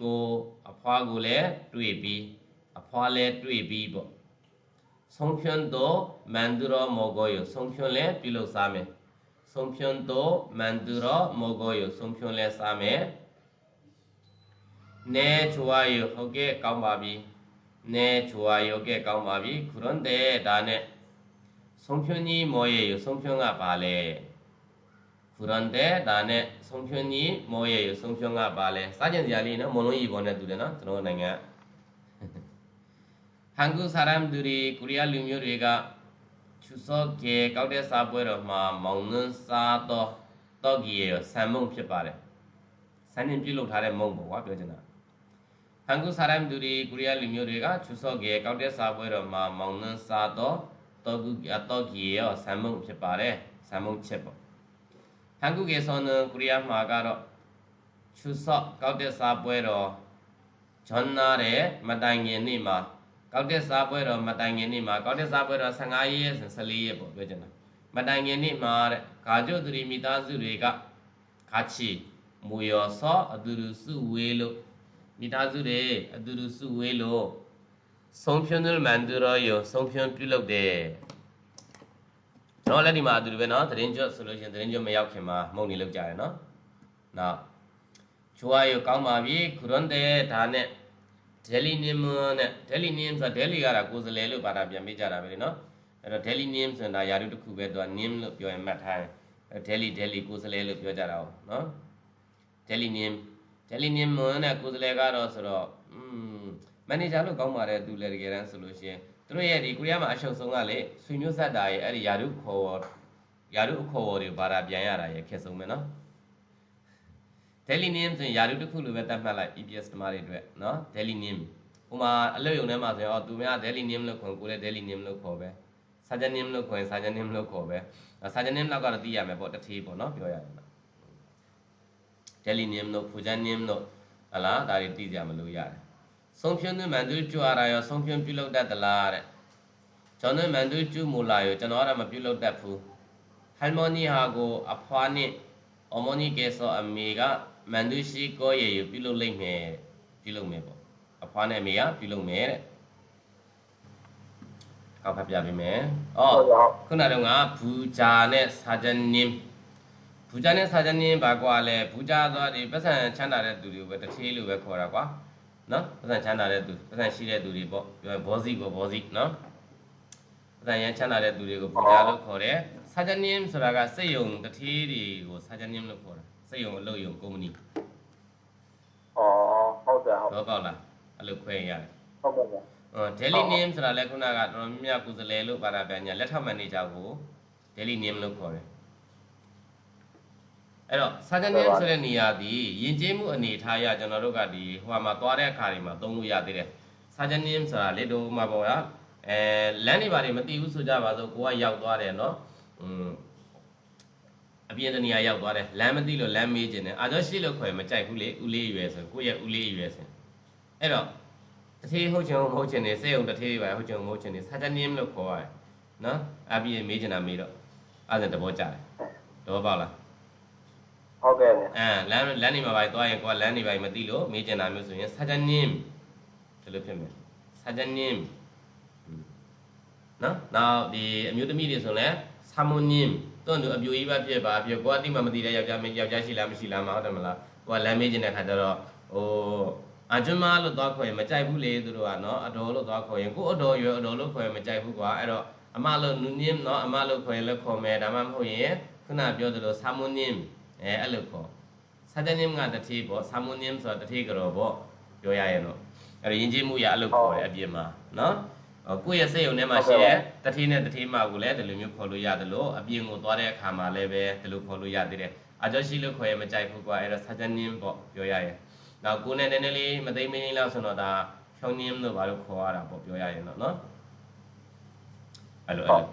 ကိုအဖွားကိုလည်းတွေ့ပြီးအဖွားလည်းတွေ့ပြီးပေါ့ဆုံးဖြွန်းတော့မန်ဒူရောမောဂိုယဆုံးဖြွန်းလည်းပြုလုပ်စားမယ်ဆုံးဖြွန်းတော့မန်ဒူရောမောဂိုယဆုံးဖြွန်းလည်းစားမယ်နဲချွာယဟုတ်ကဲ့ကောင်းပါပြီနဲချွာယဟုတ်ကဲ့ကောင်းပါပြီခုရွန် ဖူရန်တဲဒါနဲ့ဆုံဖြွန်းကြီးမောရဲ့ဆုံဖြွန်းကပါလဲစားကျင်စရာလေးနော်မုံလုံးကြီးပေါ်နဲ့တူတယ်နော်ကျွန်တော်နိုင်ငံဟန်ကူဆာရမ်ဒူရီကိုရီးယားလူမျိုးတွေကချူစော့ကဲကောက်တဲ့စားပွဲတော်မှာမောင်ငန်းစားတော့တော့ကြီးရဲ့ဆန်မုံဖြစ်ပါတယ်ဆန်ရင်ပြုတ်လုပ်ထားတဲ့မုံပေါ့ကွာပြောချင်တာဟန်ကူဆာရမ်ဒူရီကိုရီးယားလူမျိုးတွေကချူစော့ကဲကောက်တဲ့စားပွဲတော်မှာမောင်ငန်းစားတော့တော့ကူတော့ကြီးရဲ့ဆန်မုံဖြစ်ပါတယ်ဆန်မုံချက်ပေါ့ 한국에서는 코리아 마가로 추석 가우데 사보러 전날에 마당예니마 ကောက်တဲ့စားပွဲတော်မတိုင်ခင်နေ့မှာကောက်တဲ့စားပွဲတော်15ရက်ဆို14ရက်ပေါ့ပြောချင်တာမတိုင်ခင်နေ့မှာတဲ့ဂါကျုတ်သူရိမိသားစုတွေကခါချီမူရောစောအတူတူစုဝေးလို့မိသားစုတွေအတူတူစုဝေးလို့ဆုံးဖြွန်းတယ်မန်တူရောယဆုံးဖြွန်းပြုလုပ်တယ် တော့လည်းဒီမှာအတူတူပဲเนาะသတင်းကျွတ်ဆိုလို့ရှိရင်သတင်းကျွတ်မရောက်ခင်မှာမှုန်နေလောက်ကြတယ်เนาะနောက်ချိုးရကောင်းပါပြီခုရွန်တဲ့ဒါနဲ့ဒယ်လီနင်းနဲ့ဒယ်လီနင်းဆိုတာဒယ်လီကတော့ကိုယ်စလဲလို့ဘာသာပြန်ပေးကြတာပဲလေနော်အဲ့တော့ဒယ်လီနင်းဆိုတာယာရုတစ်ခုပဲသူကနင်းလို့ပြောရင်မှတ်ထားတယ်ဒယ်လီဒယ်လီကိုယ်စလဲလို့ပြောကြတာဟုတ်နော်ဒယ်လီနင်းဒယ်လီနင်းမွန်းနဲ့ကိုယ်စလဲကတော့ဆိုတော့อืมမန်နေဂျာလို့ကောင်းပါတယ်သူလည်းတကယ်တမ်းဆိုလို့ရှိရင် သူတို့ရဲ့ဒီကိုရီးယားမှာအရှုပ်ဆုံးကလေဆွေမျိုးဆက်တာရဲ့အဲ့ဒီယာရုခေါ်ဝေါ်ယာရုအခေါ်ဝေါ်တွေဘာသာပြန်ရတာရဲ့ခက်ဆုံးပဲနော် daily name ဆိုရင်ယာရုတစ်ခုလိုပဲသတ်မှတ်လိုက် EPS တမားတွေအတွက်နော် daily name ဟိုမှာအလုပ်ရုံထဲမှာဆိုရင်အော်သူများ daily name လို့ခေါ်ကိုလည်း daily name လို့ခေါ်ပဲ sergeant name လို့ခေါ်ရင် sergeant name လို့ခေါ်ပဲ sergeant name လောက်ကတော့သိရမယ်ပေါ့တစ်ထေးပေါ့နော်ပြောရရင် daily name တို့ full name တို့ဟလာဒါတွေသိကြမလို့ရတယ် ဆုံးဖြွန်းသွင်းမှန်သူကြွားရရောဆုံးဖြွန်းပြုလုပ်တတ်သလားတဲ့ကျွန်တော်မှန်သူကျူးမူလာရောကျွန်တော်ကတော့မပြုလုပ်တတ်ဘူး harmony ဟာကိုအဖွားနဲ့ harmony ကဲဆိုအမေကမန်သူရှိကိုရေပြုလုပ်လိုက်မယ်ပြုလုပ်မယ်ပေါ့အဖွားနဲ့အမေကပြုလုပ်မယ်တဲ့ကောက်ဖတ်ပြပေးမယ်အော်ခုနကတော့ကဘူဂျာနဲ့စာဂျန်နင်းဘူဂျာနဲ့စာဂျန်နင်းဘာကွာလဲဘူဂျာသွားဒီပတ်စံချမ်းသာတဲ့သူတွေကိုပဲတစ်သေးလိုပဲခေါ်တာကွာ နော်ပတ်စံချမ်းသာတဲ့သူပတ်စံရှိတဲ့သူတွေပေါ့ပြောဘောစီကိုဘောစီနော်ပတ်စံရမ်းချမ်းသာတဲ့သူတွေကိုဘူဂျာလို့ခေါ်တယ်စာဂျန်နင်းဆိုတာကစိတ်ယုံတစ်သေးတွေကိုစာဂျန်နင်းလို့ခေါ်တာစိတ်ယုံအလုပ်ယုံကုမ္ပဏီอ๋อဟုတ်တယ်ဟုတ်တော့ကောက်လားအဲ့လိုခွဲရတယ်ဟုတ်ကဲ့ဗျာဟို daily name ဆိုတာလည်းခုနကတော်တော်များများကုစလဲလို့ပါတာပြန်ညာလက်ထောက်မန်နေဂျာကို daily name လို့ခေါ်တယ် အဲ့တော့ sergeant name ဆိုတဲ့နေရာဒီယဉ်ကျေးမှုအနေထားအရကျွန်တော်တို့ကဒီဟိုမှာသွားတဲ့အခါတွေမှာသုံးလို့ရသေးတယ် sergeant name ဆိုတာလေတို့မှာပေါ့ဗျာအဲလမ်းတွေဘာတွေမသိဘူးဆိုကြပါစို့ကိုကရောက်သွားတယ်နော်อืมအပြင်တနေရာရောက်သွားတယ်လမ်းမသိလို့လမ်းမေးခြင်းတယ်အာတော့ရှိလို့ခေါ်ရင်မကြိုက်ဘူးလေဦးလေးရွယ်ဆိုကိုယ့်ရဲ့ဦးလေးရွယ်ဆိုအဲ့တော့တထေးဟုတ်ချင်ဟုတ်ချင်နေစေုံတထေးပဲဟုတ်ချင်ဟုတ်ချင်နေစာတနင်းလို့ခေါ်ရတယ်နော်အပြည့်မေးချင်တာမေးတော့အဲ့ဒါသဘောကျတယ်သဘောပေါက်လား ဟုတ်ကဲ့ဗျာအဲလမ်းလမ်းနေမှာပါသွားရင်ကိုကလမ်းနေပါမသိလို့မေးချင်တာမျိုးဆိုရင်စာတနင်းဒီလိုဖြစ်မယ်စာတနင်းနော်နောက်ဒီအမျိုးသမီးတွေဆိုလဲဆာမွန်နင်းတွန်းသူအပြူကြီးပဲဖြစ်ပါဖြစ်ကိုကတိမှမသိတဲ့ယောက်ျားမင်းယောက်ျားရှိလားမရှိလားမဟုတ်တယ်မလားကိုကလမ်းမေးချင်တဲ့ခါကျတော့ဟိုအကျွမ်းမလို့သွားခေါ်ရင်မကြိုက်ဘူးလေသူတို့ကနော်အတော်လို့သွားခေါ်ရင်ကိုအတော်ရွယ်အတော်လို့ခေါ်ရင်မကြိုက်ဘူးကွာအဲ့တော့အမလို့နူနင်းနော်အမလို့ခေါ်ရင်လည်းခေါ်မယ်ဒါမှမဟုတ်ရင်ခုနပြောသလိုဆာမွန်နင်း အဲအဲ့လိုခေါ်ဆာတနင်းကတတိပေါ့ဆာမွန်နင်းဆိုတာတတိကြော်ပေါ့ပြောရရင်တော့အဲ့တော့ယဉ်ကျေးမှုရအဲ့လိုခေါ်တယ်အပြင်မှာနော်ကိုယ့်ရဲ့စိတ်ုံထဲမှာရှိတဲ့တတိနဲ့တတိမကိုလည်းဒီလိုမျိုးခေါ်လို့ရတယ်လို့အပြင်ကိုသွားတဲ့အခါမှာလည်းပဲဒီလိုခေါ်လို့ရသေးတယ်အကျော်ရှိလို့ခေါ်ရင်မကြိုက်ဘူးကွာအဲ့တော့ဆာတနင်းပေါ့ပြောရရင်နောက်ကိုယ်နဲ့နည်းနည်းလေးမသိမင်းလေးလောက်ဆိုတော့ဒါဖြောင်းနင်းလို့ဘာလို့ခေါ်ရတာပေါ့ပြောရရင်တော့နော်အဲ့လိုအဲ့လို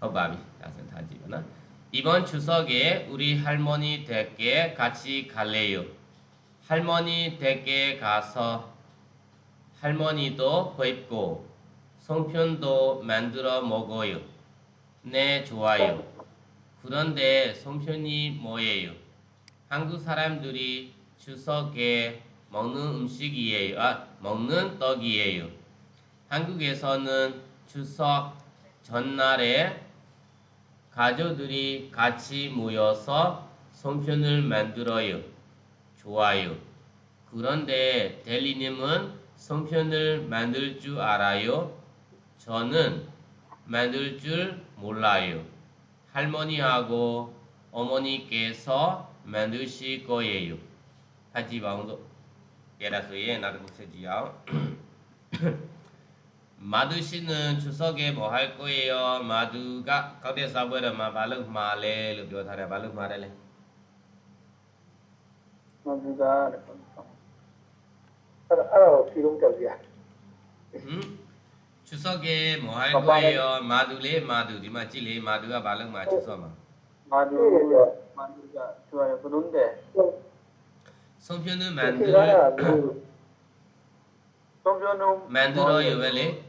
ဟုတ်ပါပြီဒါဆိုထားကြည့်ပါနော် 이번 추석에 우리 할머니 댁에 같이 갈래요. 할머니 댁에 가서 할머니도 뵙고 송편도 만들어 먹어요. 네, 좋아요. 그런데 송편이 뭐예요? 한국 사람들이 추석에 먹는 음식이에요. 아, 먹는 떡이에요. 한국에서는 추석 전날에 가족들이 같이 모여서 송편을 만들어요. 좋아요. 그런데 델리님은 송편을 만들 줄 알아요? 저는 만들 줄 몰라요. 할머니하고 어머니께서 만드실 거예요. 하지 마운도. 예라서예 나도 세지요. 마두 씨는 추석에 뭐 할 거예 요? 마두가 거기에 사버려마 발음 말 해. 루비오 타래 발음 말해 래. 마두가 알아 요. 기름 가지 야. 응? 추석에 뭐 할 거예 요? 마두래 마 두. 디마 찌래 마두가 발음 말 추석 마. 마두 마두가 좋아 요. 그런데 송편은 만두 송편은 만들어 요, 왜?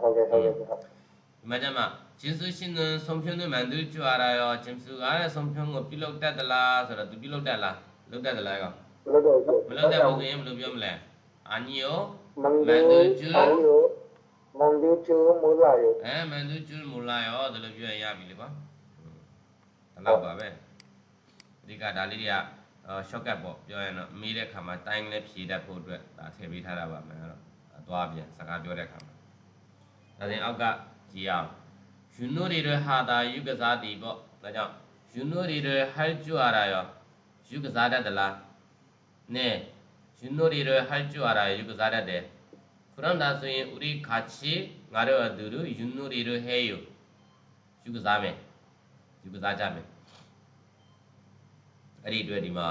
ဟုတ်ကဲ့ဟုတ်ကဲ့ဟုတ်ဒီမှာကျမဂျေဆုရှင်ကဆုံးဖြုံးတဲ့မန်သူကြွာတာရောဂျေဆုကလည်းဆုံးဖြုံးကိုပြုလုပ်တတ်သလားဆိုတော့သူပြုလုပ်တတ်လားလုပ်တတ်သလားကောမလုပ်တော့ဘူးမလုပ်တတ်ဘူးခင်ဘယ်လိုပြောမလဲအာနီယောမန်သူကျူမန်သူကျူမူလာယောအဲမန်သူကျူမူလာယောဒါလိုပြောရရပြီလေကွာဒါတော့ပါပဲအဓိကဒါလေးတွေကရှော့ကတ်ပေါ့ပြောရရင်တော့မေးတဲ့ခါမှာတိုင်းလည်းဖြေတတ်ဖို့အတွက်ဒါထည့်ပေးထားတာပါမယ်အဲ့တော့သွားပြန်စကားပြောတဲ့ခါမှာ ဒါဆိုရင်အောက်ကကြည့်အောင်ယူနိုတွေတွေဟာတာယူကစားတီပေါ့ဒါကြောင့်ယူနိုတွေတွေဟိုက်ကျွာရာရောယူကစားတတ်သလားနဲယူနိုတွေတွေဟိုက်ကျွာရာယူကစားတတ်တယ်ခုနကဆိုရင်ဥရိခါချေငါတို့အတူတူယူနိုတွေတွေဟဲယူယူကစားမယ်ယူကစားကြမယ်အဲ့ဒီအတွက်ဒီမှာ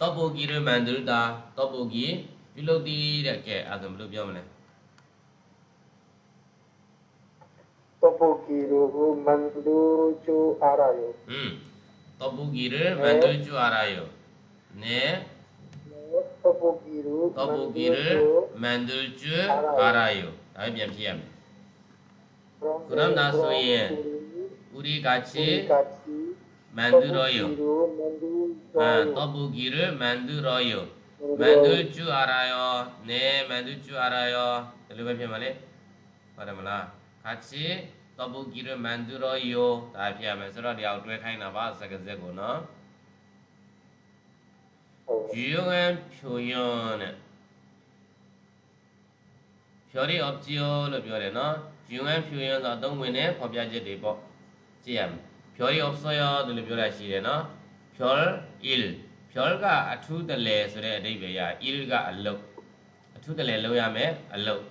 တော့ပိုကီရမန်ဒရတာတော့ပိုကီပြုလုပ်တည်တဲ့ကဲအဲ့ဒါဘယ်လိုပြောမလဲ 떡볶이로 만들 줄 알아요. 음, 떡볶이를 네. 만들 줄 알아요. 네. 네 떡볶이를 만들 줄 알아요. 알아요. 아, 미안, 미안. 그럼, 나소인 우리 같이, 우리 같이 만들어요. 아, 떡볶이를 만들어요. 만들 줄 알아요. 네, 만들 줄 알아요. 여러분, 말해. 말해, 말해. ဟာချေတပုဂိရမန္တုရောယောဒါပြရမယ်ဆိုတော့ဒီအောင်တွဲခိုင်းတာပါစကားစက်ကိုနော်ယူငန်ဖြူယွန်းတဲ့ဖြော်ရီအော့ဂျီယိုလို့ပြောတယ်နော်ယူငန်ဖြူယွန်းဆိုတော့အသုံးဝင်တဲ့ဖော်ပြချက်တွေပေါ့ကြည့်ရမယ်ဖြော်ရီအော့ဆောယောလို့ပြောတာရှိတယ်နော်ဖြော်အီလ်ဖြော်ကအထူးတလဲဆိုတဲ့အဓိပ္ပာယ်ရအီလ်ကအလုတ်အထူးတလဲလောက်ရမယ်အလုတ်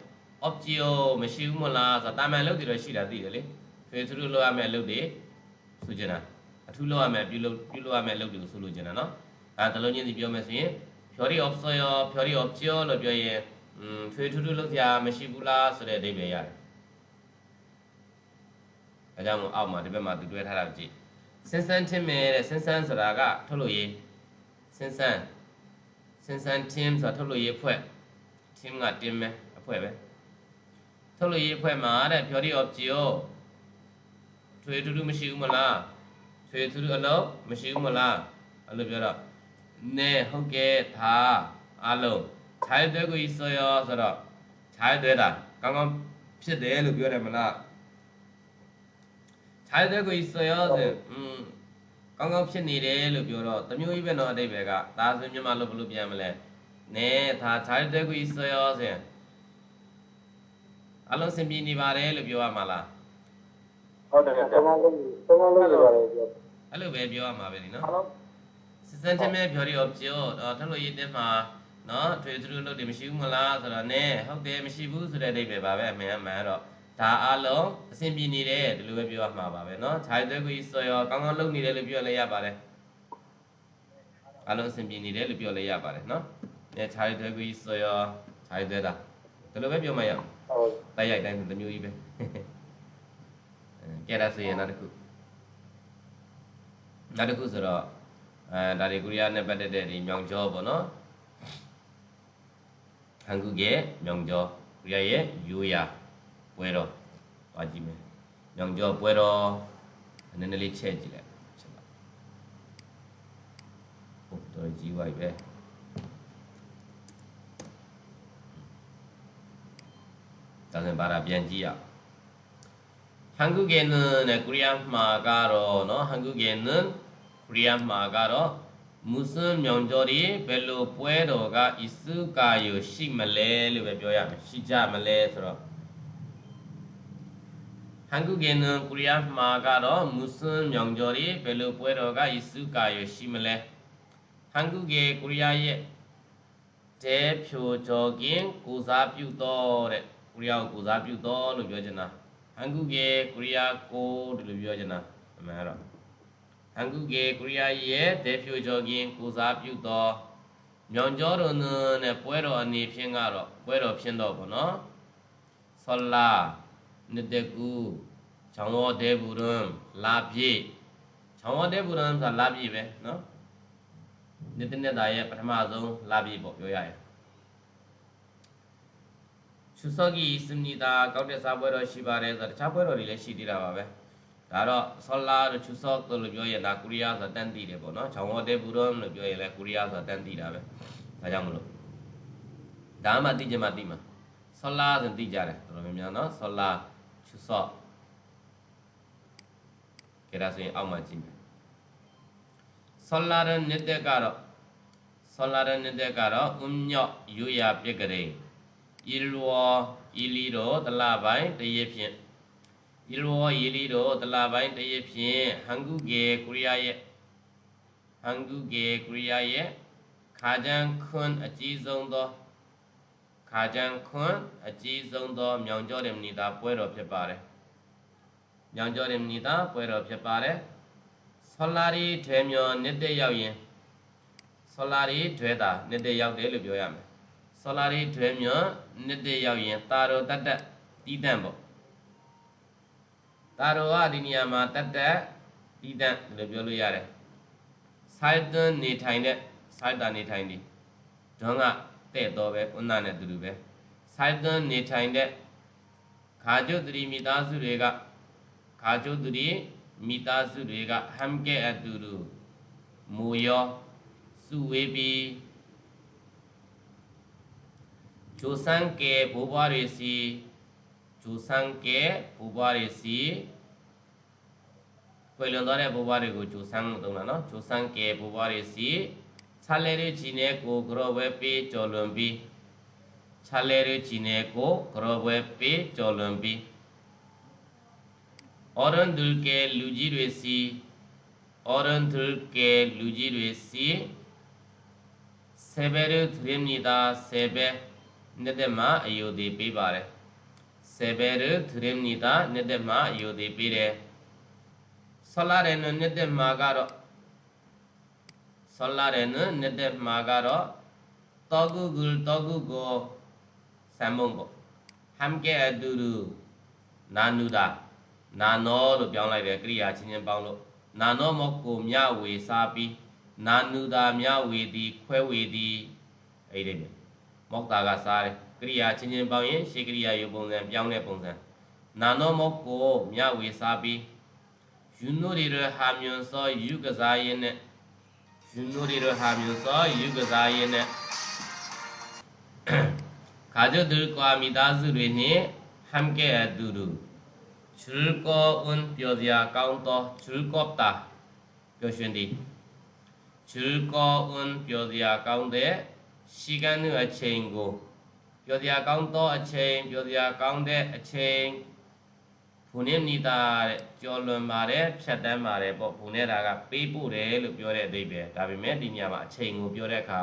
option မရှိဘူးမလားဆိုတာတာမန်လုပ်တွေတော့ရှိတာသိတယ်လေဖေသူတို့လောက်ရမယ့်လုပ်တွေဆိုချင်တာအထူးလောက်ရမယ့်ပြုလုပ်ပြုလုပ်ရမယ့်လုပ်တွေကိုဆိုလိုချင်တာနော်အဲဒါလုံးချင်းစီပြောမယ်ဆိုရင် theory of soil theory of geo လို့ပြောရင်อืมဖေသူတို့လောက်ရမရှိဘူးလားဆိုတဲ့အဓိပ္ပာယ်ရတယ်အဲကြောင့်မို့အောက်မှာဒီဘက်မှာသူတွဲထားတာကြည့်စင်စန်းထင်းမယ်တဲ့စင်စန်းဆိုတာကထုတ်လို့ရေးစင်စန်းစင်စန်းထင်းဆိုတာထုတ်လို့ရေးဖွဲ့ထင်းကတင်းမယ်အဖွဲပဲ ထုတ်လို့ရေးအဖွဲ့မှာတဲ့ theory of geo ထွေထူးထူးမရှိဘူးမလားထွေထူးထူးအလုံးမရှိဘူးမလားအဲ့လိုပြောတော့နဲဟုတ်ကဲ့ဒါအလုံးခြိုက်တဲ့ကိုဆိုရောဆိုတော့ခြိုက်တဲ့တာကောင်းကောင်းဖြစ်တယ်လို့ပြောတယ်မလားခြိုက်တဲ့ကိုဆိုရောဆိုอืมကောင်းကောင်းဖြစ်နေတယ်လို့ပြောတော့တမျိုးကြီးပဲတော့အတိတ်ပဲကဒါဆိုမြန်မာလို့ဘယ်လိုပြန်မလဲနဲဒါခြိုက်တဲ့ကိုဆိုရောဆိုရင် အလုံးစင်ပြေနေပါတယ်လို့ပြောရမှာလားဟုတ်တယ်ဗျာသုံးလုံးသုံးလုံးလို့ပြောတယ်ပြောအဲ့လိုပဲပြောရမှာပဲလीနော်စစန်တမဲပြောရအောင်ပြောတော့ထလို့ရေးတဲ့မှာနော်ထွေသူတို့လုပ်တယ်မရှိဘူးမလားဆိုတော့ ਨੇ ဟုတ်တယ်မရှိဘူးဆိုတဲ့အဓိပ္ပာယ်ပါပဲအမှန်အမှန်တော့ဒါအလုံးအဆင်ပြေနေတယ်ဒီလိုပဲပြောရမှာပါပဲเนาะခြိုက်တဲ့ကိုကြီးစော်ရောကောင်းကောင်းလုပ်နေတယ်လို့ပြောလဲရပါတယ်အလုံးအဆင်ပြေနေတယ်လို့ပြောလဲရပါတယ်เนาะအဲခြိုက်တဲ့ကိုကြီးစော်ရောခြိုက်တဲ့တာဒီလိုပဲပြောမှရအောင် ဟုတ်တိုက်ရိုက်တိုင်းတစ်မျိုးကြီးပဲအဲကဲဒါဆိုရင်နောက်တစ်ခုနောက်တစ်ခုဆိုတော့အဲဒါတွေကိုရီးယားနဲ့ပတ်သက်တဲ့ဒီမြောင်ကျောပေါ့နော်ဟန်ကူကမြောင်ကျောကိုရီးယားရဲ့ယူယာပွဲတော်သွားကြည့်မယ်မြောင်ကျောပွဲတော်နည်းနည်းလေးချက်ကြည့်လိုက်ချက်ပါဟုတ်တော်ကြီးဝိုက်ပဲ 라는 마라비안지야. 한국에는 꾸리안마가로는 한국에는 구리안 마가로 무슨 명절이 별로 뿌에로가 있을까요? 식말레를 외워야. 하면 시자말레스러 한국에는 꾸리안마가로 무슨 명절이 별로 뿌에로가 있을까요? 식말레 한국의 꾸리아의 대표적인 고사뷰더래. ကိုရီးယားကိုကိုစားပြုတော်လို့ပြောချင်တာဟန်ကုကေကိုရီးယားကိုဒီလိုပြောချင်တာအမှန်တော့ဟန်ကုကေကိုရီးယားရဲ့ဒေဖြူဂျော်ကင်ကိုစားပြုတော်မြောင်ကျော်တော်နဲ့ပွဲတော်အနေဖြင့်ကတော့ပွဲတော်ဖြစ်တော့ဗောနော်ဆလာနတကူချောင်းဝဒေဘူရံလာပြည့်ချောင်းဝဒေဘူရံဆိုတာလာပြည့်ပဲနော်နိတ္တနတရဲ့ပထမဆုံးလာပြည့်ပေါ့ပြောရရင် ရှုစောကီစမနီတာကောက်တဲ့စားပွဲတော်ရှိပါတယ်ဆိုတော့တခြားပွဲတော်တွေလည်းရှိသေးတာပါပဲဒါတော့ဆောလာတို့ချူဆော့တို့လို့ပြောရင်ဒါကိုရီးယားဆိုတာတန်တီးတယ်ပေါ့နော်ချောင်းဝတဲဘူရမ်လို့ပြောရင်လည်းကိုရီးယားဆိုတာတန်တီးတာပဲဒါကြောင့်မလို့ဒါမှသိကြမှသိမှာဆောလာဆိုသိကြတယ်တော်တော်များများနော်ဆောလာချူဆော့ကြရဆိုရင်အောက်မှာကြည့်မယ်ဆောလာရနေတဲ့ကတော့ဆောလာရနေတဲ့ကတော့ဥညော့ယူရပြက်ကလေး ဤလောဤလီတော်တလပိုင်းတရဖြင့်ဤလောဤလီတော်တလပိုင်းတရဖြင့်ဟန်ဂုကေကိုရီးယားရဲ့ဟန်ဂုကေကိုရီးယားရဲ့ခါကြံခွန်းအကြီးဆုံးသောခါကြံခွန်းအကြီးဆုံးသောမြောင်ကျော်ရမဏိတာပွဲတော်ဖြစ်ပါတယ်။မြောင်ကျော်ရမဏိတာပွဲတော်ဖြစ်ပါတယ်။ဆောလာရီထေမြော်နှစ်တက်ရောက်ရင်ဆောလာရီဒွဲတာနှစ်တက်ရောက်တယ်လို့ပြောရမယ် ဆောလာရီထွဲမြောနှစ်တရောက်ရင်တာရောတတ်တတ်တီးတန့်ပေါ့တာရောကဒီနေရာမှာတတ်တတ်တီးတန့်လို့ပြောလို့ရတယ်စိုက်သွန်းနေထိုင်တဲ့စိုက်တာနေထိုင်ဒီဒွန်းကတဲ့တော့ပဲဥနာနဲ့တူတူပဲစိုက်သွန်းနေထိုင်တဲ့ခါကျုတ်တရီမိသားစုတွေကခါကျုတ်တရီမိသားစုတွေကဟမ်ကဲအတူတူမူရောစုဝေးပြီး 조상께 보바레시 조상께 보바레시 पहिलो दरे बोबारेको जोसाङ हुँदैन न जोसाङके बोबारेसी छालेरे चिनेको ग्रवेपे चोलम्बी छालेरे चिनेको ग्रवेपे चोलम्बी 어른들께 루지르시 어른들께 루지르시 세배를 드립니다. 세배 နေကိုကရောဘွဲပေးကြော်လွန်ပြီးအော်ရန်ဒူကဲလူကြီးတွေစီအော်ရန်ဒူကဲလူကြီးတွေစီဆေဘရထရမီတာဆေဘနှစ်သက်မှာအယုဒိပေးပါတယ်ဆေဘရထရမီတာနှစ်သက်မှာအယုဒိပေးတယ်ဆောလာရဲနနှစ်သက်မှာကတော့ဆောလာရဲနနှစ်သက်မှာကတော့တောဂုဂုတောဂုကိုဆမ်မုံပေါ့ဟမ်ကေအတူတူနာနုတာနာနောလို့ပြောင်းလိုက်တယ်ကရိယာချင်းချင်းပေါင်းလို့နာနောမောကိုမြဝေစားပြီးနာနုတာမြဝေသည်ခွဲဝေသည်အဲ့ဒီပဲ မောက်တာကစားတယ်ကရိယာချင်းချင်းပေါင်းရင်ရှေးကရိယာယူပုံစံပြောင်းတဲ့ပုံစံနာနောမောက်ကိုမြဝေစားပြီးယူနိုရီရဟာမြွန်စောယူကစားရင်နဲ့ယူနိုရီရဟာမြွန်စောယူကစားရင်နဲ့ခါကြဒုကွာမိသားစုတွေနှင့်ဟမ်ကဲအတူတူချူကောအွန်ပြောစရာကောင်းသောချူကော့တာပြောရှင်သည်ချူကောအွန်ပြောစရာကောင်းတဲ့ ရှိကန်းတဲ့အချိန်ကိုပြောစရာကောင်းသောအချိန်ပြောစရာကောင်းတဲ့အချိန်ဘုန်င်းနိတာတဲ့ကြော်လွန်ပါတယ်ဖြတ်တန်းပါတယ်ပေါ့ဘုန်နေတာကပေးပို့တယ်လို့ပြောတဲ့အဓိပ္ပာယ်ဒါပေမဲ့ဒီညမှာအချိန်ကိုပြောတဲ့အခါ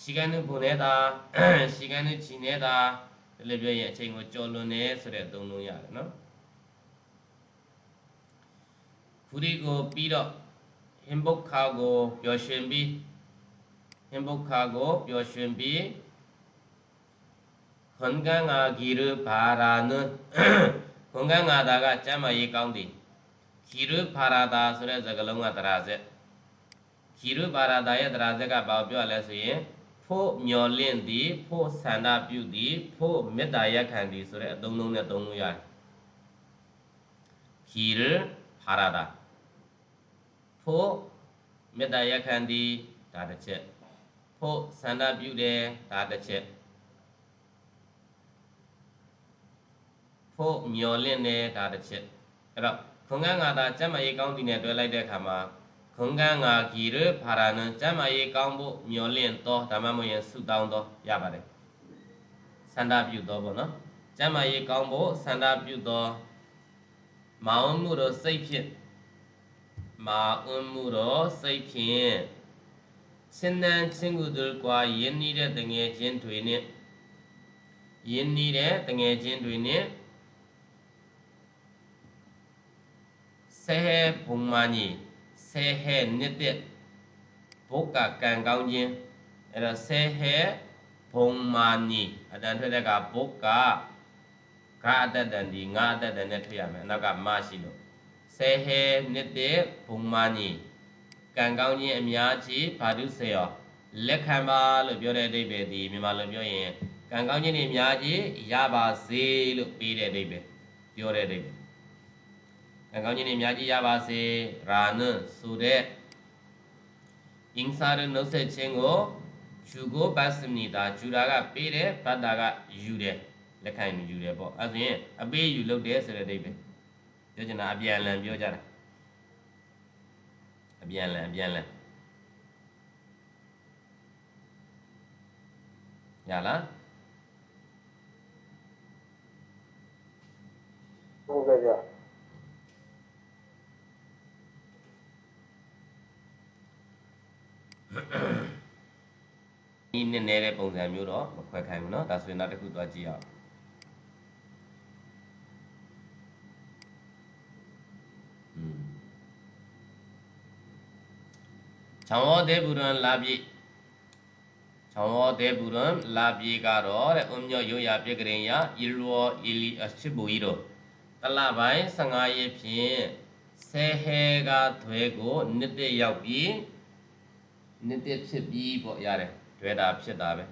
ရှိကန်းတဲ့ဘုန်နေတာရှိကန်းတဲ့ချီနေတာဒီလိုပြောရင်အချိန်ကိုကြော်လွန်တယ်ဆိုတဲ့သုံးလုံးရတယ်နော်ခူရီကိုပြီးတော့ဟင်ဘုတ်ခါကိုပျော်ရွှင်ပြီး ဟင်္ဘုခါကိုပျော်ရွှင်ပြီးခွန်ကန်းငါဂီရဘာရာနွန်းခွန်ကန်းငါတာကကျမ်းမာရေးကောင်းသည်ဂီရဘာရာတာဆိုတဲ့စကားလုံးကတရားစက်ဂီရဘာရာတာရဲ့တရားစက်ကဘာပြောလဲဆိုရင်ဖို့မျော်လင့်သည်ဖို့ဆန္ဒပြုသည်ဖို့မေတ္တာရက်ခံသည်ဆိုတဲ့အသုံးလုံးနဲ့သုံးလို့ရတယ်ဂီရဘာရာတာဖို့မေတ္တာရက်ခံသည်ဒါတစ်ချက် ဖို့ဆန္ဒပြုတယ်ဒါတစ်ချက်ဖို့မျော်လင့်တယ်ဒါတစ်ချက်အဲ့တော့ခွန်ကန်းငါသာစက်မရေးကောင်းသည်နဲ့တွဲလိုက်တဲ့အခါမှာခွန်ကန်းငါဂီရဖာရနံစက်မရေးကောင်းဖို့မျော်လင့်တော့ဒါမှမဟုတ်ရင်ဆုတောင်းတော့ရပါတယ်ဆန္ဒပြုတော့ပေါ့နော်စက်မရေးကောင်းဖို့ဆန္ဒပြုတော့မောင်မှုတော့စိတ်ဖြစ်မာအွန်းမှုတော့စိတ်ဖြင့် ချင်းနှန်းချင်းကုသူကွာယဉ်နီးတဲ့တငယ်ချင်းတွေနဲ့ယဉ်နီးတဲ့တငယ်ချင်းတွေနဲ့ဆဲဟဲဘုံမာညီဆဲဟဲနှစ်တဲ့ဘုတ်ကကံကောင်းခြင်းအဲ့တော့ဆဲဟဲဘုံမာညီအတန်ထွက်တဲ့ကဘုတ်ကဂါအတ္တတန်ဒီငါအတ္တတန်နဲ့ထွက်ရမယ်အနောက်ကမရှိလို့ဆဲဟဲနှစ်တဲ့ဘုံမာညီ ကံကောင်းခြင်းအများကြီးဘာဒုစေရောလက်ခံပါလို့ပြောတဲ့အဓိပ္ပာယ်ဒီမြန်မာလိုပြောရင်ကံကောင်းခြင်းတွေအများကြီးရပါစေလို့ပြီးတဲ့အဓိပ္ပာယ်ပြောတဲ့အဓိပ္ပာယ်ကံကောင်းခြင်းတွေအများကြီးရပါစေရာနဆိုတဲ့အင်္စာရနှုတ်ဆက်ခြင်းကိုဂျူကိုပတ်စမနီတာဂျူတာကပေးတယ်ဘတ်တာကယူတယ်လက်ခံယူတယ်ပေါ့အဲဆိုရင်အပေးယူလုပ်တယ်ဆိုတဲ့အဓိပ္ပာယ်ပြောချင်တာအပြန်အလှန်ပြောကြတာ အပြန်အလှန်အပြန်အလှန်ရလား ဟုတ်ကဲ့ဗျ ဒီနည်းနည်းတဲ့ပုံစံမျိုးတော့မခွဲခိုင်းဘူးเนาะဒါဆိုရင်နောက်တစ်ခုသွားကြည့်အောင် ချောင်းဝတေပုရံလာပြီချောင်းဝတေပုရံလာပြီကတော့တဲ့အုံညောရိုးရာပြက်ကရင်ရဤရောဤလီအချစ်ဘူကြီးတော့တလပိုင်း15ရက်ဖြင့်ဆဲဟဲကသွဲကိုနှစ်သက်ရောက်ပြီးနှစ်သက်ဖြစ်ပြီးပေါ့ရတယ်တွဲတာဖြစ်တာပဲ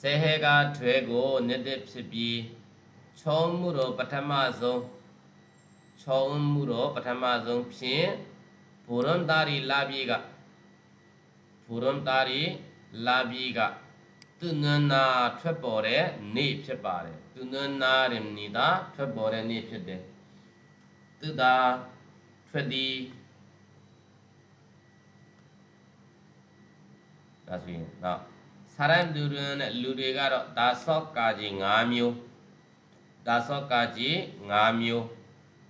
ဆဲဟဲကထွဲကိုနှစ်သက်ဖြစ်ပြီးချောမှုတော့ပထမဆုံးချောမှုတော့ပထမဆုံးဖြင့်ဘူရံတာရီလာပြီက ဘူရံတာရီလာပြီကသူနနာထွက်ပေါ်တဲ့နေ့ဖြစ်ပါတယ်သူနနာရမနီတာထွက်ပေါ်တဲ့နေ့ဖြစ်တယ်သူသာထွက်သည်ဒါဆိုရင်တော့ဆရန်ဒူရန်နဲ့လူတွေကတော့ဒါဆော့ကာကြီး5မျိုးဒါဆော့ကာကြီး5မျိုး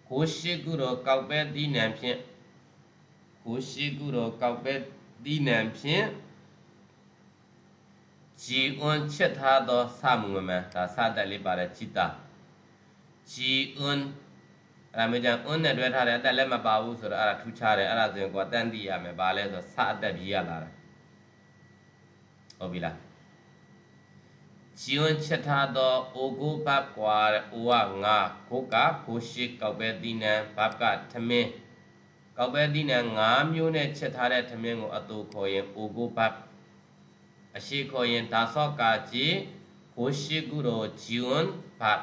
ကိုရှိကုတော်ကောက်ပဲတိနံဖြင့်ကိုရှိကုတော်ကောက်ပဲ တိနံဖြင့်ဂျီအွန်ချက်ထားသောစမှုမမန်ဒါစတက်လေးပါတယ်จิตတာဂျီအွန်အဲ့ဒါမျိုးကြောင့် un နဲ့တွဲထားတယ်အတက်လည်းမပါဘူးဆိုတော့အဲ့ဒါထူးခြားတယ်အဲ့ဒါဆိုရင်ကိုယ်တန်းသိရမယ်ဘာလဲဆိုစအတက်ကြီးရလာတယ်ဟုတ်ပြီလားဂျီဝန်ချက်ထားသောအိုကိုဘတ်ကွာအိုဝငါကိုကကိုရှိကောက်ပဲတိနံဘတ်ကထမင်း ကောက်ပဲတိနံ၅မျိုးနဲ့ချက်ထားတဲ့ထမင်းကိုအတူခေါ်ရင်အိုကိုဘတ်အရှိခေါ်ရင်ဒါဆော့ကာကြီးကိုရှိကုရောဂျီဝန်ဘတ်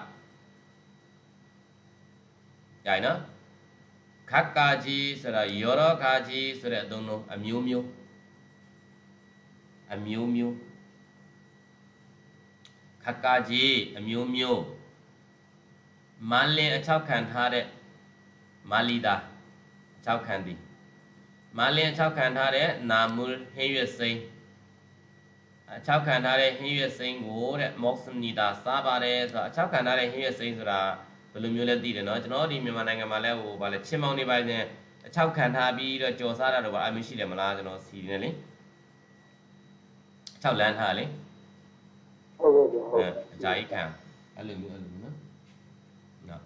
ကြိုင်နော်ခက်ကာကြီးဆိုတာယောရောကာကြီးဆိုတဲ့အသုံးလုံးအမျိုးမျိုးအမျိုးမျိုးခက်ကာကြီးအမျိုးမျိုးမန်လင်အချောက်ခံထားတဲ့မာလီတာ အချောက်ခံသည်မန်လင်အချောက်ခံထားတဲ့နာမူလ်ဟင်းရွက်စိမ်းအချောက်ခံထားတဲ့ဟင်းရွက်စိမ်းကိုတဲ့မော့စနီတာစားပါတယ်ဆိုတော့အချောက်ခံထားတဲ့ဟင်းရွက်စိမ်းဆိုတာဘယ်လိုမျိုးလဲသိတယ်နော်ကျွန်တော်ဒီမြန်မာနိုင်ငံမှာလဲဟိုဗာလဲချင်းမောင်းနေပါနဲ့အချောက်ခံထားပြီးတော့ကြော်စားတာတော့ဗာအမျိုးရှိတယ်မလားကျွန်တော်စီနေလေအချောက်လန်းထားလေဟုတ်ကဲ့ဗျဟုတ်အဲအကြာကြီးခံအဲ့လိုမျိုးအဲ့လိုမျိုးနော်နော်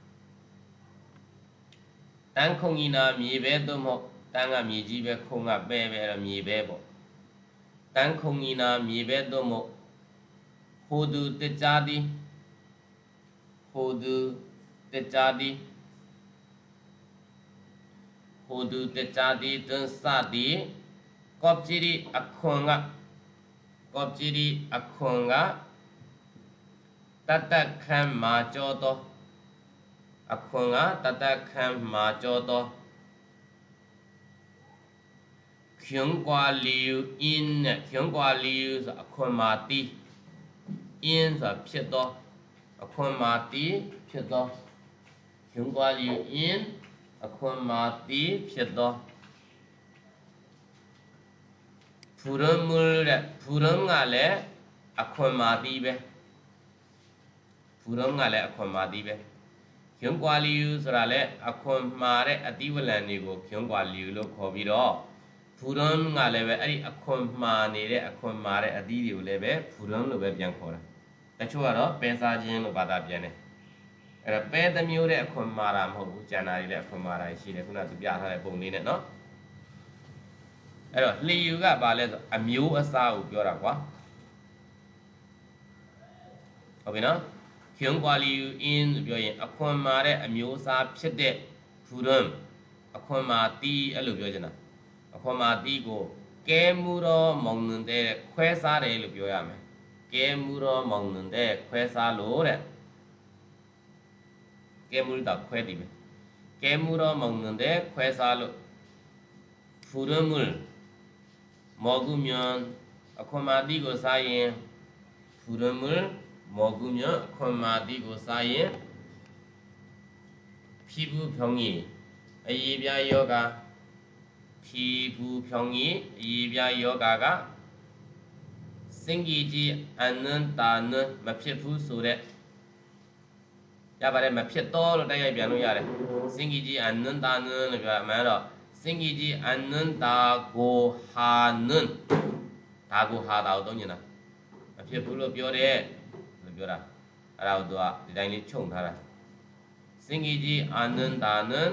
တန်းခုံကြီးနာမြေပဲသို့မဟုတ်တန်းကမြေကြီးပဲခုံကပဲပဲအဲ့တော့မြေပဲပေါ့တန်းခုံကြီးနာမြေပဲသို့မဟုတ်ဟိုသူတကြသည်ဟိုသူတကြသည်ဟိုသူတကြသည်သွန်စသည်ကော့ပကြီးအခွန်ကကော့ပကြီးအခွန်ကတတခံမာကြောသော အခွန်ကတတခံမာကြောသောခွန်ကွာလီယူအင်းနဲ့ခွန်ကွာလီယူဆိုအခွန်မာတီအင်းဆိုဖြစ်သောအခွန်မာတီဖြစ်သောခွန်ကွာလီယူအင်းအခွန်မာတီဖြစ်သောဖူရမူတဲ့ဖူရမ်ကလည်းအခွန်မာတီပဲဖူရမ်ကလည်းအခွန်မာတီပဲ ခွန်ကွာလီယူဆိုတာလည်းအခွန်မာတဲ့အတိဝလန်တွေကိုခွန်ကွာလီယူလို့ခေါ်ပြီးတော့ဖူရမ်ကလည်းပဲအဲ့ဒီအခွန်မာနေတဲ့အခွန်မာတဲ့အသီးတွေကိုလည်းပဲဖူရမ်လို့ပဲပြန်ခေါ်တာတချို့ကတော့ပဲစားခြင်းလို့ဘာသာပြန်တယ်အဲ့တော့ပဲတစ်မျိုးတဲ့အခွန်မာတာမဟုတ်ဘူးကျန်တာတွေလည်းအခွန်မာတာရှိတယ်ခုနကသူပြထားတဲ့ပုံလေးနဲ့နော်အဲ့တော့လျူကဘာလဲဆိုအမျိုးအစားကိုပြောတာကွာဟုတ်ပြီနော် ခွန်ကွာလီယူအင်းဆိုပြောရင်အခွန်မာတဲ့အမျိုးအစားဖြစ်တဲ့ဖူရမ်အခွန်မာတီးအဲ့လိုပြောချင်တာအခွန်မာတီးကိုကဲမှုတော့မောင်နှံတဲ့ခွဲစားတယ်လို့ပြောရမယ်ကဲမှုတော့မောင်နှံတဲ့ခွဲစားလို့တဲ့ကဲမှုတော့ခွဲတည်ပဲကဲမှုတော့မောင်နှံတဲ့ခွဲစားလို့ဖူရမ်မောကုမြန်အခွန်မာတီးကိုစားရင်ဖူရ မ်မောကုမြန်အခွန်မာတီးကိုစားရင်ဖြီးဘူးဖြောင်းကြီးအရေးပြယောဂဖြီးဘူးဖြောင်းကြီးအရေးပြယောဂကစင်ကြီးကြီးအနန္တာနမဖြစ်ဘူးဆိုတဲ့ရပါတယ်မဖြစ်တော့လို့တိုက်ရိုက်ပြန်လို့ရတယ်စင်ကြီးကြီးအနန္တာနလို့ပြောအမှန်တော့စင်ကြီးကြီးအနန္တာကိုဟာနန်ဒါကိုဟာတာကိုသုံးနေတာမဖြစ်ဘူးလို့ပြောတယ် လို့ပြောတာအဲ့ဒါကိုသူကဒီတိုင်းလေးခြုံထားတာစင်ကြီးကြီးအာနန္တာနန်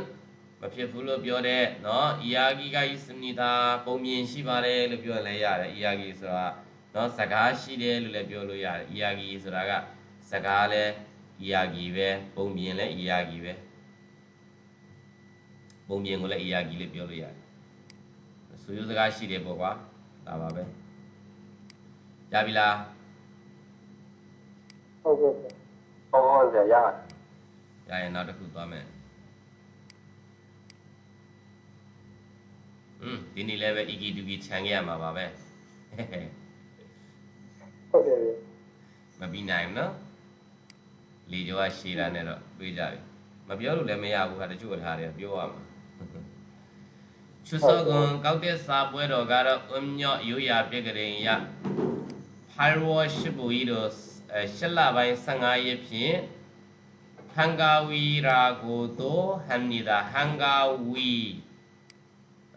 မဖြစ်ဘူးလို့ပြောတဲ့เนาะဤယာဂီကဤစနိတာပုံမြင်ရှိပါတယ်လို့ပြောလည်းရတယ်ဤယာဂီဆိုတာเนาะစကားရှိတယ်လို့လည်းပြောလို့ရတယ်ဤယာဂီဆိုတာကစကားလည်းဤယာဂီပဲပုံမြင်လည်းဤယာဂီပဲပုံမြင်ကိုလည်းဤယာဂီလေးပြောလို့ရတယ်ဆိုရိုးစကားရှိတယ်ပေါ့ကွာဒါပါပဲရပြီလား ဟုတ်ကဲ့ဆရာဟုတ်ဟုတ်ဆရာရပါတယ်ရရင်နောက်တစ်ခုသွားမယ်อืมဒီနေ့လည်းပဲ EQ တူကြီးခြံခဲ့ရမှာပါပဲဟုတ်ကဲ့ဗျာမပြီးနိုင်ဘူးနော်လေကြောကရှည်တာနဲ့တော့တွေးကြပြီမပြောလို့လည်းမရဘူးဟာတချို့ထားတယ်ပြောရမှာချွတ်စောကွန်ကောက်တဲ့စာပွဲတော်ကတော့အညော့ရိုးရာပြက်ကလေးရဖိုင်ဝါရှိပူကြီးတို့ အဲရှစ်လပိုင်း15ရက်ဖြင့်ဟန်ဂါဝီရာကိုတိုဟမ်နီဒါဟန်ဂါဝီ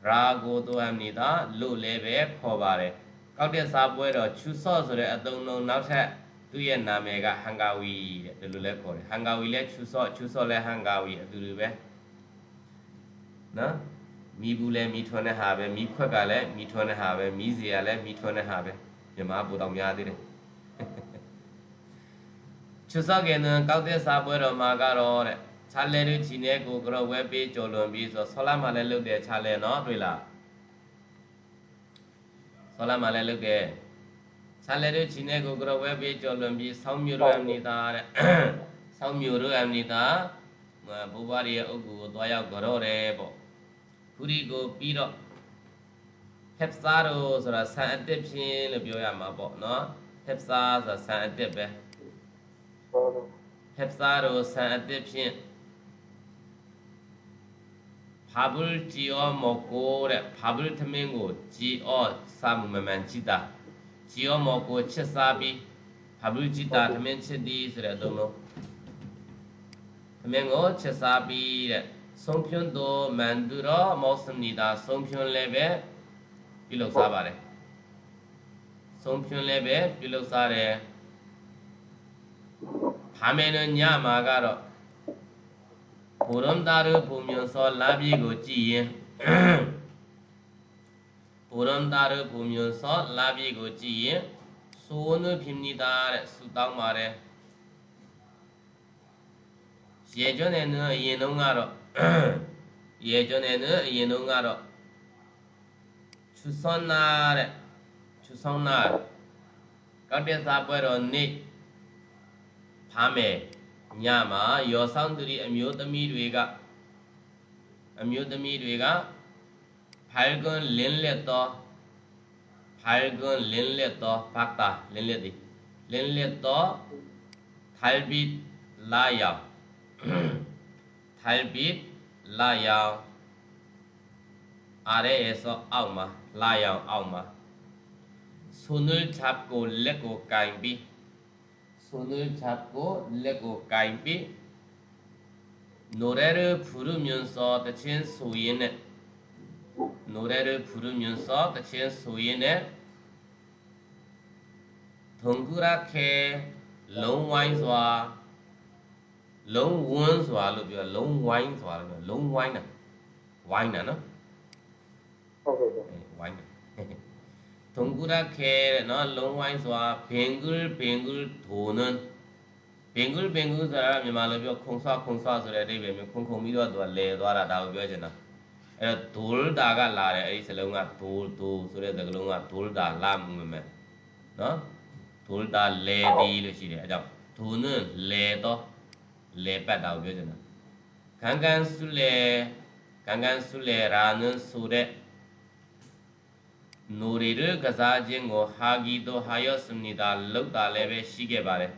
ရာကိုတိုဟမ်နီဒါလို့လည်းပဲခေါ်ပါတယ်ကောက်တဲ့စာပွဲတော်ချူဆော့ဆိုတဲ့အသုံးလုံးနောက်ထပ်သူ့ရဲ့နာမည်ကဟန်ဂါဝီတဲ့ဒီလိုလဲခေါ်တယ်ဟန်ဂါဝီလဲချူဆော့ချူဆော့လဲဟန်ဂါဝီအတူတူပဲနော်မီဘူးလဲမီထွန်းတဲ့ဟာပဲမီခွက်ကလည်းမီထွန်းတဲ့ဟာပဲမီးစီကလည်းမီထွန်းတဲ့ဟာပဲမြန်မာပူတော်များသေးတယ် ချွတ်စောက်ကေနံကောက်တဲ့စာပွဲတော်မှာကတော့တဲ့ခြားလဲတို့ချီနေကိုကတော့ဝဲပေးကြော်လွန်ပြီးဆိုဆောလာမှာလည်းလုတ်တယ်ခြားလဲနော်တွေ့လားဆောလာမှာလည်းလုတ်တယ်ခြားလဲတို့ချီနေကိုကတော့ဝဲပေးကြော်လွန်ပြီးဆောင်းမျိုးတို့အမနေတာတဲ့ဆောင်းမျိုးတို့အမနေတာဘိုးဘွားတွေရဲ့အုပ်ကူကိုသွားရောက်ကြော်တယ်ပေါ့ခုဒီကိုပြီးတော့ဟက်ဆာရိုဆိုတာဆန်အတစ်ဖြင်းလို့ပြောရမှာပေါ့နော်ဟက်ဆာဆိုတာဆန်အတစ်ပဲ ဟုတ်ကဲ့ဟက်ဆာရိုဆန်အတစ်ဖြင့်ဖာဘူလ်ဂျီအောမကိုတဲ့ဖာဘူလ်သမင်းကိုဂျီအောစာမမမန်ဂျီတာဂျီအောမကိုချစ်စားပြီးဖာဘူလ်ဂျီတာသမင်းချစ်သည်ဆိုတဲ့အသုံးလုံးသမင်းကိုချစ်စားပြီးတဲ့ဆုံးဖြွန်းတော်မန်ဒူရောမောစနီတာဆုံးဖြွန်းလည်းပဲပြုလုပ်စားပါတယ်ဆုံးဖြွန်းလည်းပဲပြုလုပ်စားတယ် ဟာမေနညမှာကတော့ဘုရံတာရဘုံမြန်စောလာပြီကိုကြည်ရင်ဘုရန္တာရဘူမြွန်စောလာပြေကိုကြည့်ရင်စိုးနွဖြစ်နေတာတဲ့ဆူတောင်းပါတယ်ရေကျွန်းတဲ့နအရင်တုန်းကတော့ရေကျွန်းတဲ့နအရင်တုန်းကတော့ချူဆွန်နာတဲ့ချူဆွန်နာကောက်တဲ့စားပွဲတော်နေ့ ဖားမယ်ညမှာရောဆောင်သူတွေအမျိုးသမီးတွေကအမျိုးသမီးတွေကဖိုင်ကွန်လင်းလက်တော်ဖိုင်ကွန်လင်းလက်တော်ဖတ်တာလင်းလက်ဒီလင်းလက်တော်ထိုင်ဘီလာယောင်ထိုင်ဘီလာယောင်အားရဲဆောအောက်မှာလာယောင်အောက်မှာဆုနုချပ်ကိုလက်ကိုကင်ပြီး 손을 잡고 레고 가이비 노래를 부르면서 대친 소인의 노래를 부르면서 대친 소인의 동그랗게 롱와인스와 롱원스와 롱와인소아로 비어 롱와이나 와이나는? 어, 네, 네. 네, 와이나 동그랗게တဲ့နော်လုံးဝိုင်းစွာဘင်္ဂလဘင်္ဂလဒိုနန်ဘင်္ဂလဘင်္ဂလဆိုတာမြန်မာလိုပြောခုံဆွခုံဆွဆိုတဲ့အဓိပ္ပာယ်မျိုးခုံခုံပြီးတော့သူကလဲသွားတာဒါကိုပြောချင်တာအဲ့တော့ဒိုလ်တာကလာတယ်အဲ့ဒီစလုံးကဒိုလ်ဒိုဆိုတဲ့စကားလုံးကဒိုလ်တာလာမှုမယ်နော်ဒိုလ်တာလဲဒီလို့ရှိတယ်အဲ့ကြောင့်ဒိုနန်လဲတော့လဲပတ်တာကိုပြောချင်တာခံကန်ဆုလေခံကန်ဆုလေရာနန်ဆိုတဲ့ နိုရီရကစားခြင်းကိုဟာဂီတိုဟာယောစနီတာလောက်တာလည်းပဲရှိခဲ့ပါတယ်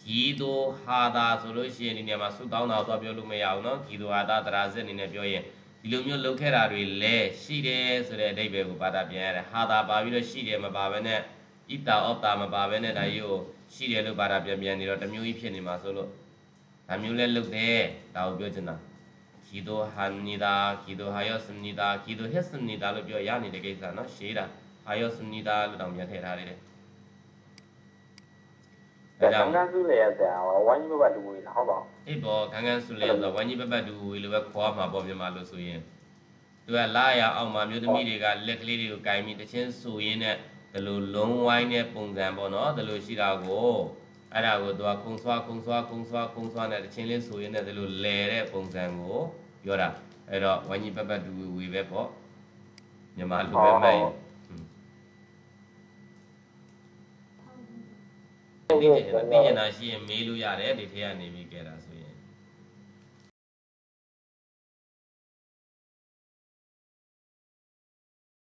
ဂီတိုဟာတာဆိုလို့ရှိရင်ဒီနေရာမှာဆုတောင်းတာတော့ပြောလို့မရဘူးเนาะဂီတိုဟာတာတရာဇက်အနေနဲ့ပြောရင်ဒီလိုမျိုးလုပ်ခဲ့တာတွေလည်းရှိတယ်ဆိုတဲ့အဓိပ္ပာယ်ကိုဘာသာပြန်ရတယ်ဟာတာပါပြီးတော့ရှိတယ်မပါဘဲနဲ့ဣတာဩတာမပါဘဲနဲ့ဒါကြီးကိုရှိတယ်လို့ဘာသာပြန်ပြန်နေတော့တမျိုးကြီးဖြစ်နေမှာဆိုလို့ဒါမျိုးလည်းလုပ်တယ်ဒါကိုပြောချင်တာ 기도합니다기도하였습니다기도했습니다လို့ပြောရနေတဲ့ကိစ္စနော်ရှေးတာ하였습니다လို့တောင်ပြန်ထည့်ထားတယ်ဒါကြောင့်ကံကံစုလေဆရာဝိုင်းကြီးဘဘတူဝေဟုတ်ပါဘူးအေးပေါ်ကံကံစုလေဆိုတော့ဝိုင်းကြီးဘဘတူဝေလိုပဲခေါ်မှာပေါ့မြန်မာလို့ဆိုရင်သူကလာရအောင်မှာမျိုးသမီးတွေကလက်ကလေးတွေကိုကင်ပြီးတချင်းဆူရင်းနဲ့ဒါလိုလုံးဝိုင်းတဲ့ပုံစံပေါ့နော်ဒါလိုရှိတာကို အဲ့ဒါကိုသူကခုံဆွားခုံဆွားခုံဆွားခုံဆွားနဲ့တချင်းလေးဆူရင်းနဲ့ဒီလိုလဲတဲ့ပုံစံကိုပြောတာအဲ့တော့ဝိုင်းကြီးပပတ်တူဝေပဲပေါ့မြန်မာလူပဲမဲ့ရင်သိကျင်တာသိကျင်တာရှိရင်မေးလို့ရတယ်ဒီထဲကနေပြီးကြတာဆိုရင်